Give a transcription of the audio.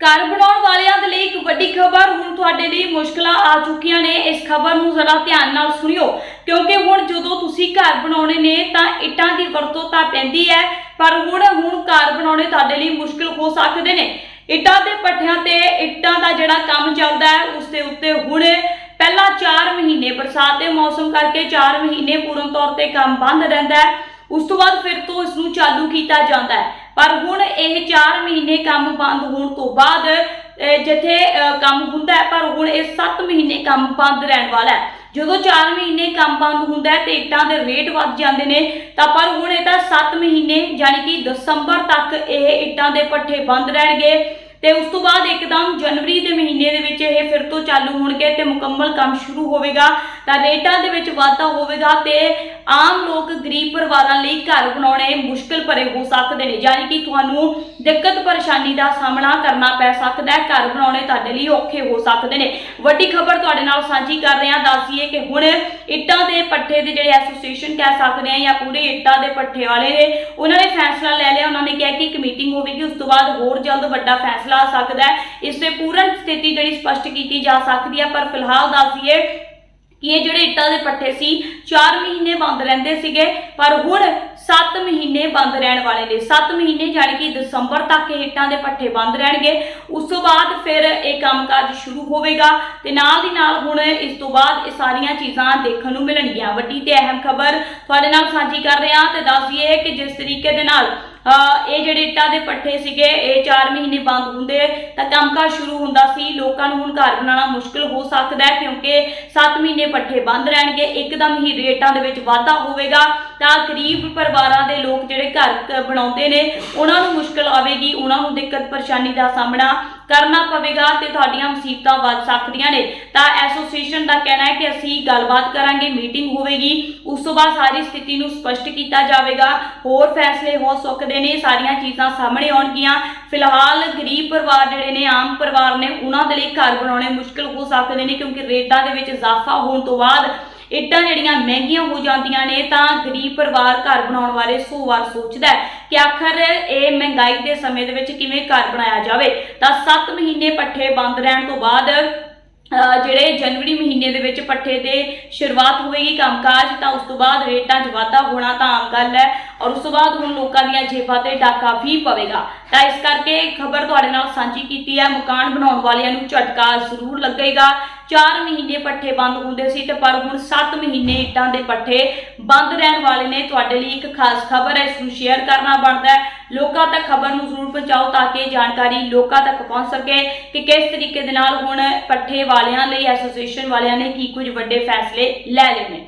ਘਰ ਬਣਾਉਣ ਵਾਲਿਆਂ ਦੇ ਲਈ ਇੱਕ ਵੱਡੀ ਖਬਰ ਹੁਣ ਤੁਹਾਡੇ ਲਈ ਮੁਸ਼ਕਲਾਂ ਆ ਚੁੱਕੀਆਂ ਨੇ। ਇਸ ਖਬਰ ਨੂੰ ਜ਼ਰਾ ਧਿਆਨ ਨਾਲ ਸੁਣਿਓ, ਕਿਉਂਕਿ ਹੁਣ ਜਦੋਂ ਤੁਸੀਂ ਘਰ ਬਣਾਉਣੇ ਨੇ ਤਾਂ ਇੱਟਾਂ ਦੀ ਵਰਤੋਂ ਤਾਂ ਪੈਂਦੀ ਹੈ, ਪਰ ਹੁਣ ਹੁਣ ਘਰ ਬਣਾਉਣੇ ਤੁਹਾਡੇ ਲਈ ਮੁਸ਼ਕਲ ਹੋ ਸਕਦੇ ਨੇ। ਇੱਟਾਂ ਦੇ ਪੱਠਿਆਂ ਤੇ ਇੱਟਾਂ ਦਾ ਜਿਹੜਾ ਕੰਮ ਚੱਲਦਾ ਹੈ, ਉਸ ਦੇ ਉੱਤੇ ਹੁਣ ਪਹਿਲਾਂ 4 ਮਹੀਨੇ ਬਰਸਾਤ ਦੇ ਮੌਸਮ ਕਰਕੇ 4 ਮਹੀਨੇ ਪੂਰਨ ਤੌਰ ਤੇ ਕੰਮ ਬੰਦ ਰਹਿੰਦਾ ਹੈ। ਉਸ ਤੋਂ ਬਾਅਦ ਫਿਰ ਤੋਂ ਇਸ ਨੂੰ ਚਾਲੂ ਕੀਤਾ ਜਾਂਦਾ ਹੈ। ਪਰ ਹੁਣ ਇਹ 4 ਮਹੀਨੇ ਕੰਮ ਬੰਦ ਹੋਣ ਤੋਂ ਬਾਅਦ ਜਿੱਥੇ ਕੰਮ ਹੁੰਦਾ ਹੈ, ਪਰ ਹੁਣ ਇਹ 7 ਮਹੀਨੇ ਕੰਮ ਬੰਦ ਰਹਿਣ ਵਾਲਾ ਹੈ। ਜਦੋਂ 4 ਮਹੀਨੇ ਕੰਮ ਬੰਦ ਹੁੰਦਾ ਹੈ ਤੇ ਇੱਟਾਂ ਦੇ ਰੇਟ ਵੱਧ ਜਾਂਦੇ ਨੇ, ਤਾਂ ਪਰ ਹੁਣ ਇਹ ਤਾਂ 7 ਮਹੀਨੇ ਯਾਨੀ ਕਿ ਦਸੰਬਰ ਤੱਕ ਇਹ ਇੱਟਾਂ ਦੇ ਪੱਠੇ ਬੰਦ ਰਹਿਣਗੇ। ਤੇ ਉਸ ਤੋਂ ਬਾਅਦ ਇੱਕਦਮ ਜਨਵਰੀ ਦੇ ਮਹੀਨੇ ਦੇ ਵਿੱਚ ਇਹ ਫਿਰ ਤੋਂ ਚਾਲੂ ਹੋਣਗੇ ਤੇ ਮੁਕੰਮਲ ਕੰਮ ਸ਼ੁਰੂ ਹੋਵੇਗਾ। ਤਾਂ ਰੇਟਾਂ ਦੇ ਵਿੱਚ ਵਾਧਾ ਹੋਵੇਗਾ ਤੇ ਆਮ ਲੋਕ ਗਰੀਬ ਪਰਿਵਾਰਾਂ ਲਈ ਘਰ ਬਣਾਉਣੇ ਮੁਸ਼ਕਲ ਭਰੇ ਹੋ ਸਕਦੇ ਨੇ। ਯਾਨੀ ਕਿ ਤੁਹਾਨੂੰ ਦਿੱਕਤ ਪਰੇਸ਼ਾਨੀ ਦਾ ਸਾਹਮਣਾ ਕਰਨਾ ਪੈ ਸਕਦਾ ਹੈ। ਘਰ ਬਣਾਉਣੇ ਤੁਹਾਡੇ ਲਈ ਔਖੇ ਹੋ ਸਕਦੇ ਨੇ। ਵੱਡੀ ਖਬਰ ਤੁਹਾਡੇ ਨਾਲ ਸਾਂਝੀ ਕਰ ਰਹੇ। ਹਾਂ ਦੱਸੀਏ ਕਿ ਹੁਣ ਇੱਟਾਂ ਦੇ ਪੱਠੇ ਦੇ ਜਿਹੜੇ ਐਸੋਸੀਏਸ਼ਨ ਕਹਿ ਸਕਦੇ ਆ ਜਾਂ ਪੂਰੇ ਇੱਟਾਂ ਦੇ ਪੱਠੇ ਵਾਲੇ ਨੇ, ਉਹਨਾਂ ਨੇ ਫੈਸਲਾ ਲੈ ਲਿਆ। ਉਹਨਾਂ ਨੇ ਕਿਹਾ ਕਿ ਇੱਕ ਮੀਟਿੰਗ ਹੋਵੇਗੀ, ਉਸ ਤੋਂ ਬਾਅਦ ਹੋਰ ਜਲਦ ਵੱਡਾ ਫੈਸਲਾ ਆ ਸਕਦਾ ਹੈ। ਇਸ ਤੇ ਪੂਰਨ ਸਥਿਤੀ ਜਿਹੜੀ ਸਪਸ਼ਟ ਕੀਤੀ ਜਾ ਸਕਦੀ ਹੈ। ਪਰ ਫਿਲਹਾਲ ਦੱਸੀਏ ਕਿ ਇਹ ਜਿਹੜੇ ਇੱਟਾਂ ਦੇ ਪੱਠੇ ਸੀ 4 ਮਹੀਨੇ ਬੰਦ ਰਹਿੰਦੇ ਸੀਗੇ, ਪਰ ਹੁਣ 7 ਮਹੀਨੇ ਬੰਦ ਰਹਿਣ ਵਾਲੇ ਨੇ। 7 ਮਹੀਨੇ ਜਾਣੀ ਕਿ ਦਸੰਬਰ ਤੱਕ ਇਹ ਇੱਟਾਂ ਦੇ ਪੱਠੇ ਬੰਦ ਰਹਿਣਗੇ। ਉਸ ਤੋਂ ਬਾਅਦ ਫਿਰ ਇਹ ਕੰਮਕਾਜ ਸ਼ੁਰੂ ਹੋਵੇਗਾ ਤੇ ਨਾਲ ਦੀ ਨਾਲ ਹੁਣ ਇਸ ਤੋਂ ਬਾਅਦ ਇਹ ਸਾਰੀਆਂ ਚੀਜ਼ਾਂ ਦੇਖਣ ਨੂੰ ਮਿਲਣਗੀਆਂ। ਵੱਡੀ ਤੇ ਅਹਿਮ ਖਬਰ ਤੁਹਾਡੇ ਨਾਲ ਸਾਂਝੀ ਕਰ ਰਹੇ ਹਾਂ ਤੇ ਦੱਸ ਦਈਏ ਕਿ ਜਿਸ ਤਰੀਕੇ ਦੇ ਨਾਲ ਇਹ ਜਿਹੜੇ ਇੱਟਾਂ ਦੇ ਪੱਠੇ ਸੀਗੇ, ਇਹ 4 ਮਹੀਨੇ ਬੰਦ ਹੁੰਦੇ ਤਾਂ ਕੰਮਕਾਜ ਸ਼ੁਰੂ ਹੁੰਦਾ ਸੀ। ਲੋਕਾਂ ਨੂੰ ਹੁਣ ਘਰ ਬਣਾਉਣਾ ਮੁਸ਼ਕਲ ਹੋ ਸਕਦਾ ਹੈ ਕਿਉਂਕਿ 7 ਮਹੀਨੇ ਪੱਠੇ ਬੰਦ ਰਹਿਣਗੇ। ਇੱਕਦਮ ਹੀ ਰੇਟਾਂ ਦੇ ਵਿੱਚ ਵਾਧਾ ਹੋਵੇਗਾ। ਤਾਂ ਗਰੀਬ ਪਰਿਵਾਰਾਂ ਦੇ ਲੋਕ ਜਿਹੜੇ ਘਰ ਬਣਾਉਂਦੇ ਨੇ, ਉਹਨਾਂ ਨੂੰ ਮੁਸ਼ਕਲ ਆਵੇਗੀ, ਉਹਨਾਂ ਨੂੰ ਦਿੱਕਤ ਪਰੇਸ਼ਾਨੀ ਦਾ ਸਾਹਮਣਾ ਕਰਨਾ ਪਵੇਗਾ ਤੇ ਤੁਹਾਡੀਆਂ ਮੁਸੀਬਤਾਂ ਵੱਧ ਸਕਦੀਆਂ ਨੇ। ਤਾਂ ਐਸੋਸੀਏਸ਼ਨ ਦਾ ਕਹਿਣਾ ਹੈ ਕਿ ਅਸੀਂ ਗੱਲਬਾਤ ਕਰਾਂਗੇ, ਮੀਟਿੰਗ ਹੋਵੇਗੀ, ਉਸ ਤੋਂ ਬਾਅਦ ਸਾਰੀ ਸਥਿਤੀ ਨੂੰ ਸਪਸ਼ਟ ਕੀਤਾ ਜਾਵੇਗਾ। ਹੋਰ ਫੈਸਲੇ ਹੋ ਸਕਦੇ ਨੇ, ਸਾਰੀਆਂ ਚੀਜ਼ਾਂ ਸਾਹਮਣੇ ਆਉਣਗੀਆਂ। ਫਿਲਹਾਲ ਗਰੀਬ ਪਰਿਵਾਰ ਜਿਹੜੇ ਨੇ, ਆਮ ਪਰਿਵਾਰ ਨੇ, ਉਹਨਾਂ ਦੇ ਲਈ ਘਰ ਬਣਾਉਣੇ ਮੁਸ਼ਕਲ ਹੋ ਸਕਦੇ ਨੇ, ਕਿਉਂਕਿ ਰੇਟਾਂ ਦੇ ਵਿੱਚ ਇਜ਼ਾਫਾ ਹੋਣ ਤੋਂ ਬਾਅਦ ਇੱਟਾਂ ਜਿਹੜੀਆਂ ਮਹਿੰਗੀਆਂ ਹੋ ਜਾਂਦੀਆਂ ਨੇ ਤਾਂ ਗਰੀਬ ਪਰਿਵਾਰ ਘਰ ਬਣਾਉਣ ਬਾਰੇ ਸੌ ਵਾਰ ਸੋਚਦਾ ਹੈ ਕਿ ਆਖਰ ਇਹ ਮਹਿੰਗਾਈ ਦੇ ਸਮੇਂ ਦੇ ਵਿੱਚ ਕਿਵੇਂ ਘਰ ਬਣਾਇਆ ਜਾਵੇ। ਤਾਂ 7 ਮਹੀਨੇ ਪੱਠੇ ਬੰਦ ਰਹਿਣ ਤੋਂ ਬਾਅਦ ਜਿਹੜੇ ਜਨਵਰੀ ਮਹੀਨੇ ਦੇ ਵਿੱਚ ਪੱਠੇ ਦੇ ਸ਼ੁਰੂਆਤ ਹੋਵੇਗੀ ਕੰਮਕਾਜ, ਤਾਂ ਉਸ ਤੋਂ ਬਾਅਦ ਰੇਟਾਂ 'ਚ ਵਾਧਾ ਹੋਣਾ ਤਾਂ ਆਮ ਗੱਲ ਹੈ। ਔਰ ਉਸ ਤੋਂ ਬਾਅਦ ਹੁਣ ਲੋਕਾਂ ਦੀਆਂ ਜੇਬਾਂ ਤੇ ਡਾਕਾ ਵੀ ਪਵੇਗਾ। ਤਾਂ ਇਸ ਕਰਕੇ ਖਬਰ ਤੁਹਾਡੇ ਨਾਲ ਸਾਂਝੀ ਕੀਤੀ ਹੈ। ਮਕਾਨ ਬਣਾਉਣ ਵਾਲਿਆਂ ਨੂੰ ਝਟਕਾ ਜ਼ਰੂਰ ਲੱਗੇਗਾ। 4 ਮਹੀਨੇ ਪੱਠੇ ਬੰਦ ਹੁੰਦੇ ਸੀ ਤੇ ਪਰ ਹੁਣ 7 ਮਹੀਨੇ ਇੱਟਾਂ ਦੇ ਪੱਠੇ ਬੰਦ ਰਹਿਣ ਵਾਲੇ ਨੇ। ਤੁਹਾਡੇ ਲਈ ਇੱਕ ਖਾਸ ਖਬਰ ਹੈ, ਇਸ ਨੂੰ ਸ਼ੇਅਰ ਕਰਨਾ ਬਣਦਾ ਹੈ। ਲੋਕਾਂ ਤੱਕ ਖਬਰ ਨੂੰ ਜ਼ਰੂਰ ਪਹੁੰਚਾਓ ਤਾਂ ਕਿ ਜਾਣਕਾਰੀ ਲੋਕਾਂ ਤੱਕ ਪਹੁੰਚ ਸਕੇ ਕਿ ਕਿਸ ਤਰੀਕੇ ਦੇ ਨਾਲ ਹੁਣ ਪੱਠੇ ਵਾਲਿਆਂ ਲਈ ਐਸੋਸੀਏਸ਼ਨ ਵਾਲਿਆਂ ਨੇ ਕੀ ਕੁਝ ਵੱਡੇ ਫੈਸਲੇ ਲੈ ਲਏ ਨੇ।